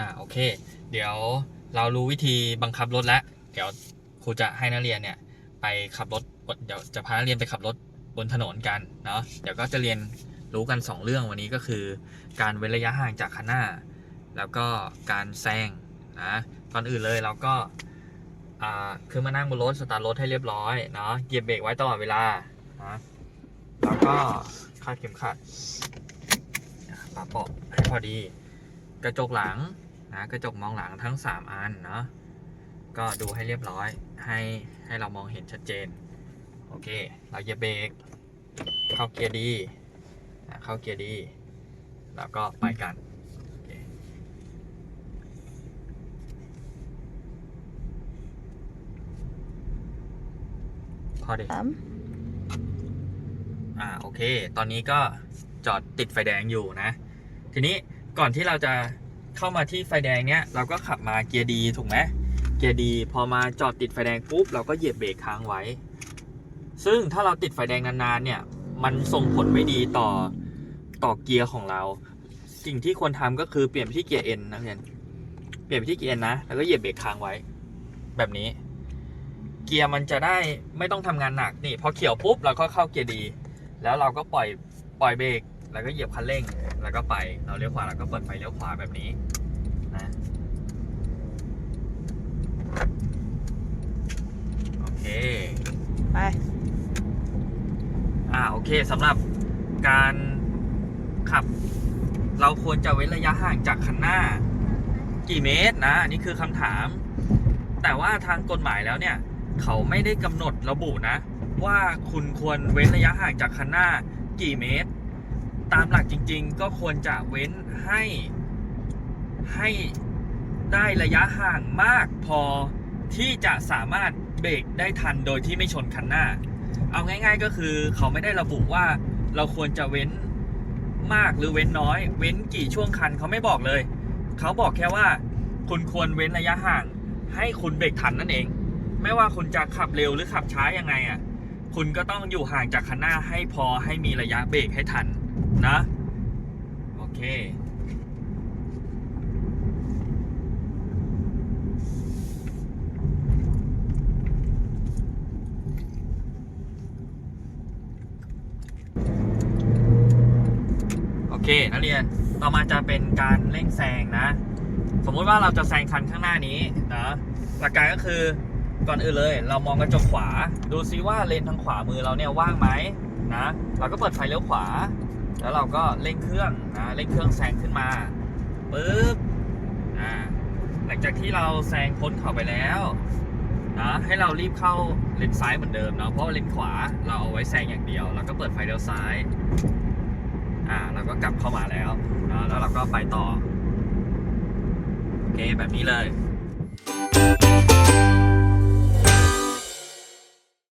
่าโอเค เดี๋ยวเรารู้วิธีบังคับรถแล้ว เดี๋ยวครูจะให้นักเรียนเนี่ยไปขับรถเดี๋ยวจะพานักเรียนไปขับรถบนถนนกันเนาะเดี๋ยวก็จะเรียนรู้กัน 2 เรื่องวันนี้ก็คือ การเว้นระยะห่างจากคันหน้า แล้วก็การแซงนะก่อนอื่นเลยเราก็อ่าคือมานั่งบนรถสตาร์ทรถให้เรียบร้อยเนาะเหยียบเบรกไว้ตลอดเวลานะแล้วก็คาดเข็มขัดปาเปาะให้พอดี กระจกหลัง นะกระจกมองหลังทั้ง 3 อันเนาะก็ดูให้เรียบร้อยให้ให้เรามองเห็นชัดเจน โอเค เราเหยียบเบรกเข้าเกียร์ดีนะเข้าเกียร์ดี แล้วก็ไปกันโอเคพอดีสามอ่าโอเค ตอนนี้ก็จอดติดไฟแดงอยู่นะ ทีนี้ก่อนที่เราจะ เข้ามาที่ไฟแดงเนี้ยเราก็ขับมาเกียร์ดีถูกไหมเกียร์ดีพอมาจอดติดไฟแดงปุ๊บเราก็เหยียบเบรกค้างไว้ ซึ่งถ้าเราติดไฟแดงนานๆเนี่ยมันส่งผลไม่ดีต่อต่อเกียร์ของเรา สิ่งที่ควรทำก็คือเปลี่ยนไปที่เกียร์ N นนะเพื่อนเปลี่ยนไปที่เกียร์ N นนะแล้วก็เหยียบเบรกค้างไว้ แบบนี้ เกียร์มันจะได้ไม่ต้องทำงานหนักนี่พอเขียวปุ๊บเราก็เข้าเกียร์ดี แล้วเราก็ปล่อยปล่อยเบรก แล้วก็เหยียบคันเร่ง แล้วก็ไป เราเลี้ยวขวาแล้วก็เปิดไฟเลี้ยวขวาแบบนี้นะโอเค ไป อ่าโอเคสำหรับการขับ เราควรจะเว้นระยะห่างจากคันหน้า กี่เมตรนะอันนี่คือคำถาม แต่ว่าทางกฎหมายแล้วเนี่ย เขาไม่ได้กำหนดระบุนะ ว่าคุณควรเว้นระยะห่างจากคันหน้ากี่เมตร ตามหลักจริง ๆ ก็ควรจะเว้นให้ให้ได้ระยะห่างมากพอที่จะสามารถเบรกได้ทันโดยที่ไม่ชนคันหน้า เอาง่าย ๆก็คือเขาไม่ได้ระบุว่าเราควรจะเว้นมากหรือเว้นน้อย เว้นกี่ช่วงคันเขาไม่บอกเลย เขาบอกแค่ว่า คุณควรเว้นระยะห่าง ให้คุณเบรกทันนั่นเอง ไม่ว่าคุณจะขับเร็วหรือขับช้ายังไงอะ คุณก็ต้องอยู่ห่างจากคันหน้าให้พอให้มีระยะเบรกให้ทัน นะ โอเค โอเคนักเรียน ต่อมาจะเป็นการเร่งแซงนะ สมมติว่าเราจะแซงคันข้างหน้านี้นะหลักการก็คือก่อนอื่นเลย เรามองกระจกขวา ดูซิว่าเลนทางขวามือเราเนี่ยว่างไหมนะ เราก็เปิดไฟเลี้ยวขวา แล้วเราก็เร่งเครื่องนะเร่งเครื่องแซงขึ้นมาปึ๊บอ่าหลังจากที่เราแซงพ้นเขาไปแล้วนะให้เรารีบเข้าเลนซ้ายเหมือนเดิมเนาะเพราะาเลนขวาเราเอาไว้แซงอย่างเดียว แล้วก็เปิดไฟเลี้ยวซ้ายอ่าเราก็กลับเข้ามาแล้วนะแล้วเราก็ไปต่อโอเคแบบนี้เลย